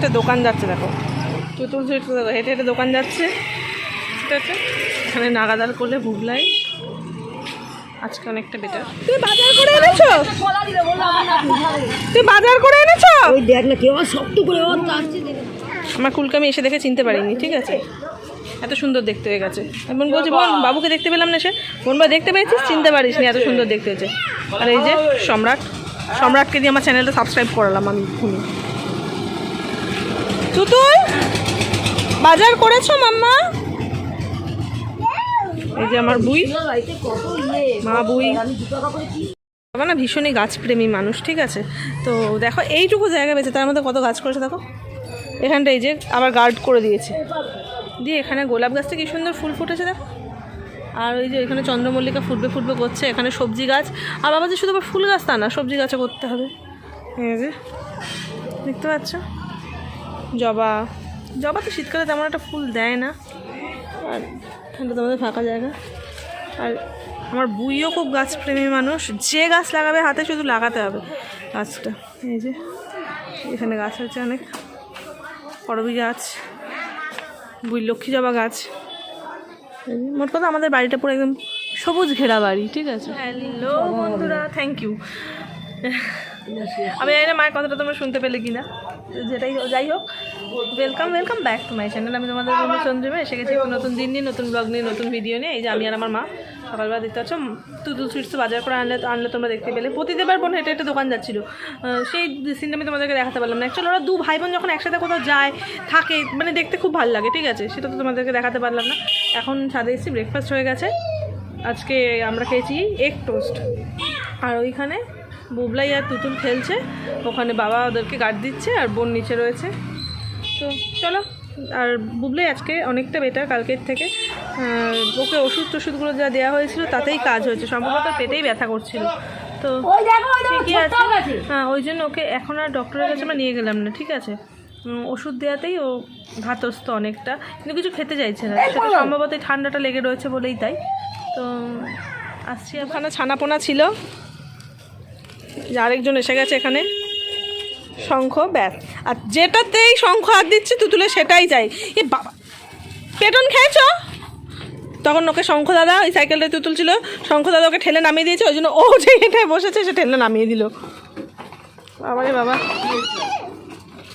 একটা দোকান যাচ্ছে দেখো। সুইট দেখো হেঁটে হেঁটে দোকান যাচ্ছে। ঠিক আছে? এখানে নাগাদার করলে ভুগলাই আজকে অনেকটা বেটার তুই বাজার করে এনেছো? তুই বাজার করে এনেছো? ওই দেখ না কেউ শক্ত করে। আমার কুলকে আমি এসে দেখে চিনতে পারিনি ঠিক আছে? এত সুন্দর দেখতে হয়ে গেছে। বোন বলছি বোন বাবুকে দেখতে পেলাম না সে? বোন বা দেখতে পেয়েছিস? চিনতে পারিস নি এত সুন্দর দেখতে হয়েছে। আর এই যে সম্রাট সম্রাটকে দিয়ে আমার চ্যানেলটা সাবস্ক্রাইব করালাম আমি শুনি তুতুল বাজার করেছ মাম্মা? এই যে আমার বুই। মা বুই। বাবা না ভীষণই গাছপ্রেমী মানুষ ঠিক আছে? তো দেখো এইটুকু জায়গা পেয়েছে তার মধ্যে কত গাছ করেছে দেখো। এখানটা এই যে আবার গার্ড করে দিয়েছে। দিয়ে এখানে গোলাপ গাছটা কি সুন্দর ফুল ফুটেছে দেখো। আর ওই যে এখানে চন্দ্রমল্লিকা ফুটবে ফুটবে করছে এখানে সবজি গাছ। আর বাবা যে শুধু আবার ফুল গাছ তা না সবজি গাছও করতে হবে। এই যে দেখতে পাচ্ছ? জবা। জবা তো শীতকালে তেমন একটা ফুল দেয় না। আর এখানটা তোমাদের ফাঁকা জায়গা। আর আমার বুইও খুব গাছপ্রেমী মানুষ। যে গাছ লাগাবে হাতে শুধু লাগাতে হবে গাছটা। এই যে এখানে গাছ আছে অনেক। করবি গাছ বুই লক্ষ্মী জবা গাছ। মোট কথা আমাদের বাড়িটা পুরো একদম সবুজ ঘেরা বাড়ি ঠিক আছে? হ্যালো বন্ধুরা থ্যাংক ইউ আমি জানি না মায়ের কথাটা তোমরা শুনতে পেলে কিনা। যেটাই যাই হোক welcome welcome back to my channel আমি তোমাদের বন্ধু চন্দ্রিমা এসে গেছি নতুন দিন নিয়ে, নতুন ব্লগ নিয়ে, নতুন ভিডিও নিয়ে। এই যে আমি আর আমার মা, সকালবেলা দেখতে পাচ্ছ তুতুল সুইটস বাজার করে আনলে আনলে তোমরা দেখতে পেলে। প্রতিদেবার বোন হেঁটে হেঁটে দোকান যাচ্ছিল। সেই সিনটা আমি তোমাদেরকে দেখাতে পারলাম না। অ্যাকচুয়ালি ওরা দু ভাই বোন যখন একসাথে কোথাও যায়, থাকে মানে দেখতে খুব ভালো লাগে, ঠিক আছে? সেটা তো তোমাদেরকে দেখাতে পারলাম না। এখন ছাদে এসেছি ব্রেকফাস্ট হয়ে গেছে। আজকে আমরা খেয়েছি এগ টোস্ট আর ওইখানে বুবলাই আর তুতুল খেলছে। ওখানে বাবা ওদেরকে গার্ড দিচ্ছে আর বোন নিচে রয়েছে। তো চলো আর বুবলাই আজকে অনেকটা বেটার কালকের থেকে। ওকে ওষুধ টষুধগুলো যা দেওয়া হয়েছিল তাতেই কাজ হয়েছে। সম্ভবত পেটেই ব্যথা করছিল। তো ঠিকই আছে। হ্যাঁ ওই জন্য ওকে এখন আর ডক্টরের কাছে আমরা নিয়ে গেলাম না ঠিক আছে? ওষুধ দেওয়াতেই ও ধাতস্থ অনেকটা। কিন্তু কিছু খেতে চাইছে না। সেটা সম্ভবত ঠান্ডাটা লেগে রয়েছে বলেই তাই। তো আসছি ওখানে ছানাপোনা ছিল। আরেকজন এসে গেছে এখানে। শঙ্খ, ব্যাস। আর যেটাতেই শঙ্খ হাত দিচ্ছে তুতুলে সেটাই চাই এ বাবা। পেটন খেয়েছ? তখন ওকে শঙ্খ দাদা ওই সাইকেলটা তুতুল ছিল শঙ্খ দাদা ওকে ঠেলে নামিয়ে দিয়েছে, ওই জন্য ও যে এটায় বসেছে সে ঠেলে নামিয়ে দিল। বাবা রে বাবা।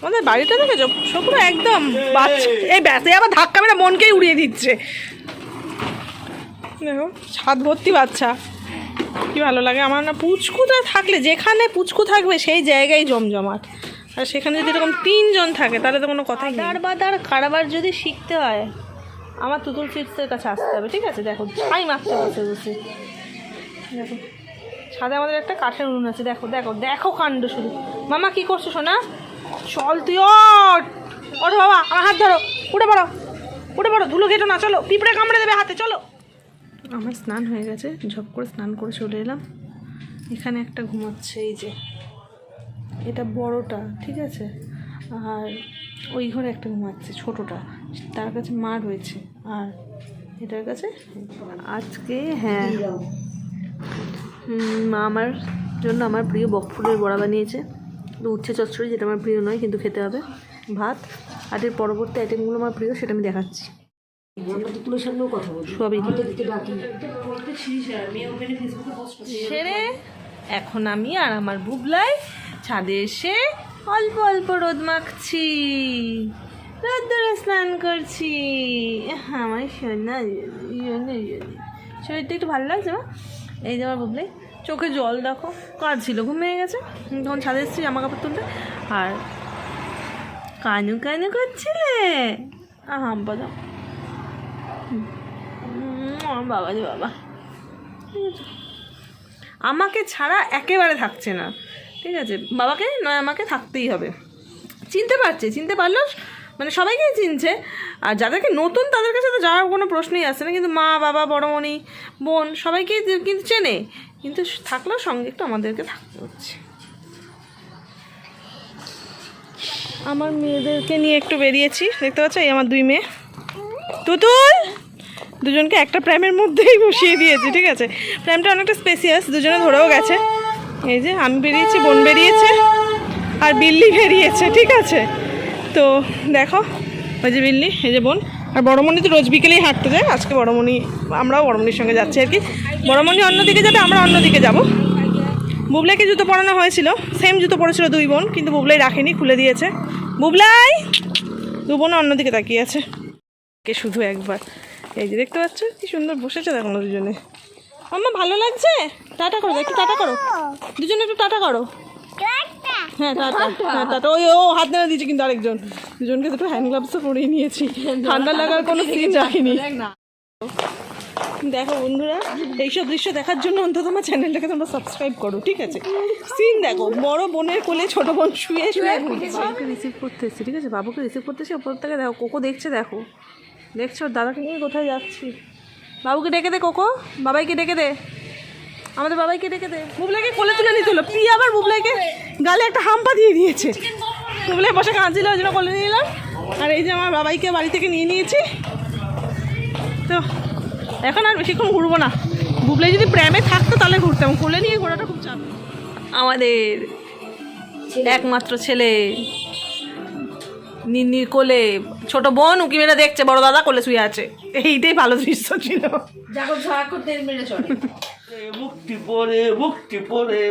আমাদের বাড়িটা দেখেছ? সবগুলো একদম বাচ্চা। এই ব্যাস আবার ধাক্কা মেরে মনকেই উড়িয়ে দিচ্ছে। দেখো, ছাদ ভর্তি বাচ্চা। কি ভালো লাগে? আমার না পুচকুটা থাকলে, যেখানে পুচকু থাকবে সেই জায়গায় জমজমাট। আর সেখানে যদি এরকম তিনজন থাকে, তাহলে তো কোনো কথাই নেই। দাঁড় বাদার কারবার যদি শিখতে হয়, আমার তুতুল চিপসের কাছে আসতে হবে, ঠিক আছে? দেখো, ছাই মারতে বসে বসে। দেখো ছাদে আমাদের একটা কাঠের উনুন আছে, দেখো দেখো দেখো কাণ্ড শুধু। মামা, কি করছ সোনা? চল তুই ওঠ! ওঠো বাবা, আমার হাত ধরো। উঠে পড়ো উঠে পড়ো, ধুলো ঘেটো না, চলো। পিঁপড়ে কামড়ে দেবে হাতে, চলো। আমার স্নান হয়ে গেছে, ঝপ করে স্নান করে চলে এলাম। এখানে একটা ঘুমাচ্ছে, এই যে। এটা বড়টা, ঠিক আছে? আর ওই ঘরে একটা ঘুমাচ্ছে, ছোটোটা। তার কাছে মা রয়েছে। আর এটার কাছে আজকে হ্যাঁ। মা আমার জন্য আমার প্রিয় বকফুলের বড়া বানিয়েছে। উচ্ছে চচ্চড়ি, যেটা আমার প্রিয় নয়, কিন্তু খেতে হবে। ভাত, আর এর পরবর্তী আইটেমগুলো আমার প্রিয়, সেটা আমি দেখাচ্ছি। সেরে এখন আমি আর আমার বুবলাই ছাদে এসে অল্প অল্প রোদ মাখছি। রোদ্দুরে স্নান করছি। আমার সোনা ইয়নে ইয়নে শরীরটা একটু ভালো লাগছে মা এই যে আমার বুবলাই চোখে জল দেখো কাজ ছিল ঘুমিয়ে গেছে। তখন ছাদে এসেছি জামা কাপড় তুলতে। আর কানু কানু করছিলে? আহা বাবা বাবা যে বাবা। আমাকে ছাড়া একেবারে থাকছে না। ঠিক আছে? বাবাকে নয়, আমাকে থাকতেই হবে। চিনতে পারছে, চিনতে পারলেও মানে সবাইকেই চিনছে। আর যাদেরকে নতুন তাদের কাছে তো যাওয়ার কোনো প্রশ্নই আসে না। কিন্তু মা, বাবা, বড়মণি, বোন সবাইকেই কিন্তু চেনে। কিন্তু থাকলেও সঙ্গে একটু আমাদেরকে থাকতে হচ্ছে। আমার মেয়েদেরকে নিয়ে একটু বেরিয়েছি। দেখতে পাচ্ছ? এই আমার দুই মেয়ে। তুতুল! দুজনকে একটা প্রেমের মধ্যেই বসিয়ে দিয়েছি, ঠিক আছে? প্রেমটা অনেকটা স্পেসিয়াস, দুজনে ধরেও গেছে। এই যে, আমি বেরিয়েছি, বোন বেরিয়েছে, আর বিল্লি বেরিয়েছে, ঠিক আছে? তো দেখো, ওই যে বিল্লি, এই যে বোন। আর বড়মণি তো রোজ বিকেলেই হাঁটতে যায়, আজকে বড়মণি, আমরাও বড়মণির সঙ্গে যাচ্ছি আর কি। বড়মণি অন্যদিকে যাবে, আমরা অন্যদিকে যাব। বুবলাইকে জুতো পরানো হয়েছিল সেম জুতো পরেছিল দুই বোন, কিন্তু বুবলাই রাখেনি, খুলে দিয়েছে। বুবলাই! দু বোন অন্যদিকে তাকিয়ে আছে। শুধু একবার। এই যে দেখতে পাচ্ছ কি সুন্দর বসেছে দেখো দুজনে। আমার ভালো লাগছে? টাটা করো একটু টাটা করো। দুজনে একটু টাটা করো। হ্যাঁ টাটা। হ্যাঁ টাটা। ওই ও হাত নেড়ে দিয়েছে কিন্তু আরেকজন। দুজনকে দুটো হ্যান্ড গ্লাভসও পরিয়ে নিয়েছি। ঠান্ডা লাগার কোনো সিন রাখিনি দেখো বন্ধুরা এইসব দৃশ্য দেখার জন্য অন্তত আমার চ্যানেলটাকে তোমরা সাবস্ক্রাইব করো ঠিক আছে? সিন দেখো বড় বোনের কোলে ছোট বোন শুয়ে শুয়ে বাবুকে রিসিভ করতে এসেছি ঠিক আছে? বাবুকে রিসিভ করতে এসে ওপর থেকে দেখো কোকো দেখছে দেখো। দেখছ, দাদাকে নিয়ে কোথায় যাচ্ছি? বাবুকে ডেকে দে, কোকো। বাবাইকে ডেকে দে। আমাদের বাবাইকে ডেকে দে। বুবলাইকে কোলে তুলে নিতে হলো। প্রিয়া আবার বুবলাইকে গালে একটা হাম্পা দিয়ে দিয়েছে। বুবলাই বসে কাঁদছিল, ওই জন্য কোলে নিয়ে নিলাম আর এই যে আমার বাবাইকে বাড়ি থেকে নিয়ে নিয়েছি। তো, এখন আর বেশিক্ষণ ঘুরবো না। বুবলাই যদি প্রেমে থাকতো, তাহলে ঘুরতাম। কোলে নিয়ে ঘোরাটা খুব চাপ। আমাদের একমাত্র ছেলে নিন্নির কোলে ছোট বোন উকি মেরে দেখছে বড় দাদা কোলে শুয়ে আছে। এইটাই ভালো দৃশ্য ছিল। মুক্তি পরে মুক্তি পরে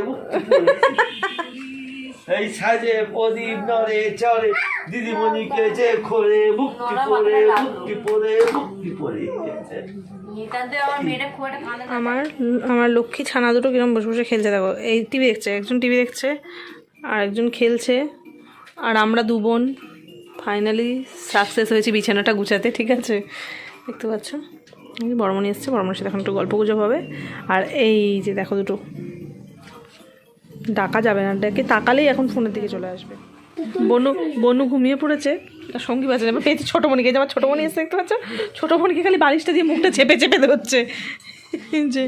এই সাজে প্রদীপ নরে চলে দিদিমণিকে যে খোলে মুক্তি পরে মুক্তি পরে মুক্তি পরে। আমার আমার লক্ষ্মী ছানা দুটো কিরম বসে বসে খেলছে দেখো। এই টিভি দেখছে একজন টিভি দেখছে আর একজন খেলছে। আর আমরা দু বোন। ফাইনালি সাকসেস হয়েছি বিছানাটা গুছাতে, ঠিক আছে? দেখতে পাচ্ছ? বড়মণি এসছে, বড়মণির সাথে এখন একটু গল্প গুজব হবে। আর এই যে দেখো দুটো। ডাকা যাবে না, ডেকে তাকালেই এখন ফোনের দিকে চলে আসবে। বনু বনু ঘুমিয়ে পড়েছে। সঙ্গী বাজে এবার পেয়েছি ছোটো বোনকে যে আমার ছোটো বোনই এসে দেখতে পাচ্ছ? ছোটো বোনকে খালি বালিশটা দিয়ে মুখটা চেপে চেপে ধরছে। যে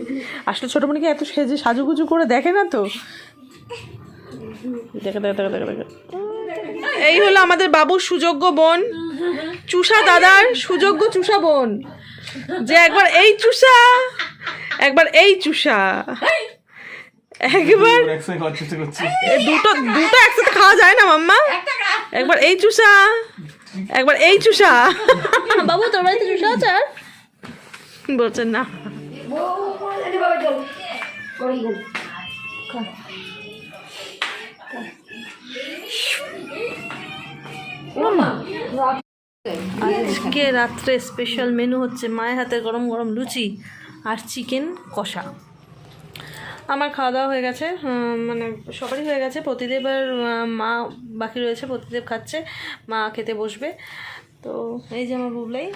আসলে ছোটো বোনকে এত সেজে সাজুগুজু করে দেখে না তো? দেখে দেখে দেখে দেখে দেখে। এই হলো আমাদের বাবুর সুযোগ্য বোন। চুষা দাদার সুযোগ্য চুষা বোন। যে একবার এই চুষা একবার এই চুষা। একবার দুটো দুটো একসাথে খাওয়া যায় না মাম্মা? একবার এই চুষা একবার এই চুষা। বাবু তোর বাড়িতে চুষা আছে আর? বলছেন না। আজকে রাত্রে স্পেশাল মেনু হচ্ছে মায়ের হাতে গরম গরম লুচি আর চিকেন কষা। আমার খাওয়া দাওয়া হয়ে গেছে মানে সবারই হয়ে গেছে। প্রতিদেব আর মা বাকি রয়েছে, প্রতিদেব খাচ্ছে, মা খেতে বসবে। তো এই যে আমার বুবলাই।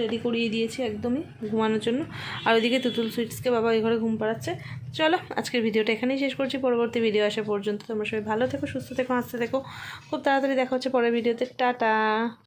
রেডি করিয়ে দিয়েছি একদমই ঘুমানোর জন্য। আর ওইদিকে তুতুল সুইটসকে বাবা এই ঘরে ঘুম পাড়াচ্ছে। চলো, আজকের ভিডিওটা এখানেই শেষ করছি। পরবর্তী ভিডিও আসা পর্যন্ত তোমরা সবাই ভালো থেকো, সুস্থ থেকো, হাসতে থেকো। খুব তাড়াতাড়ি দেখা হচ্ছে পরের ভিডিওতে টাটা!